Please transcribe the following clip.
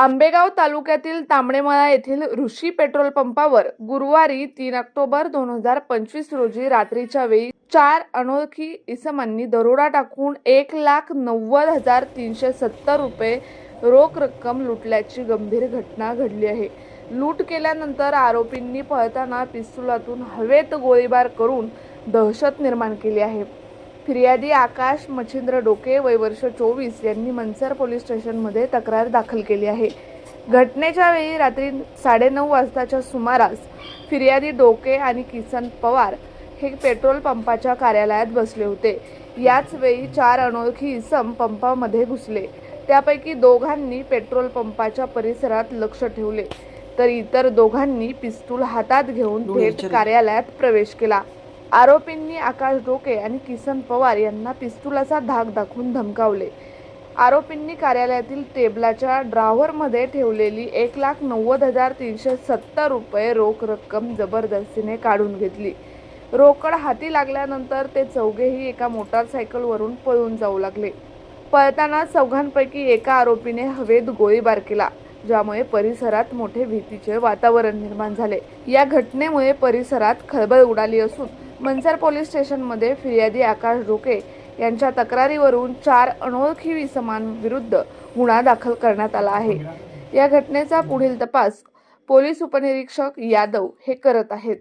आंबेगाव तालुक्यातील तांबडेमळा येथील ऋषी पेट्रोल पंपावर गुरुवारी तीन ऑक्टोबर दोन हजार पंचवीस रोजी रात्रीच्या वेळी चार अनोळखी इसमांनी दरोडा टाकून एक लाख नव्वद हजार तीनशे सत्तर रुपये रोख रक्कम लुटल्याची गंभीर घटना घडली आहे. लूट केल्यानंतर आरोपींनी पळताना पिस्तुलातून हवेत गोळीबार करून दहशत निर्माण केली आहे. फिर्यादी आकाश मच्छिंद्र डोके वय वर्ष चोवीस यांनी मनसर पोलीस स्टेशनमध्ये तक्रार दाखल केली आहे. घटनेच्या वेळी रात्री साडेनऊ वाजताच्या सुमारास फिर्यादी डोके आणि किसन पवार हे पेट्रोल पंपाच्या कार्यालयात बसले होते. याच वेळी चार अनोळखी इसम पंपामध्ये घुसले. त्यापैकी दोघांनी पेट्रोल पंपाच्या परिसरात लक्ष ठेवले. तर इतर दोघांनी पिस्तूल हातात घेऊन थेट कार्यालयात प्रवेश केला. आरोपींनी आकाश डोके आणि किसन पवार यांना पिस्तुलाचा धाक दाखवून धमकावले. आरोपींनी कार्यालयातील टेबलाच्या ड्रावरमध्ये ठेवलेली एक लाख नव्वद हजार तीनशे सत्तर रुपये रोख रक्कम जबरदस्तीने काढून घेतली. रोकड हाती लागल्यानंतर ते चौघेही एका मोटारसायकलवरून पळून जाऊ लागले. पळताना चौघांपैकी एका आरोपीने हवेत गोळीबार केला ज्यामुळे परिसरात मोठे भीतीचे वातावरण निर्माण झाले. या घटनेमुळे परिसरात खळबळ उडाली असून मनसर पोलीस स्टेशनमध्ये फिर्यादी आकाश ढोके यांच्या तक्रारीवरून चार अनोळखी विरुद्ध गुन्हा दाखल करण्यात आला आहे. या घटनेचा पुढील तपास पोलीस उपनिरीक्षक यादव हे करत आहेत.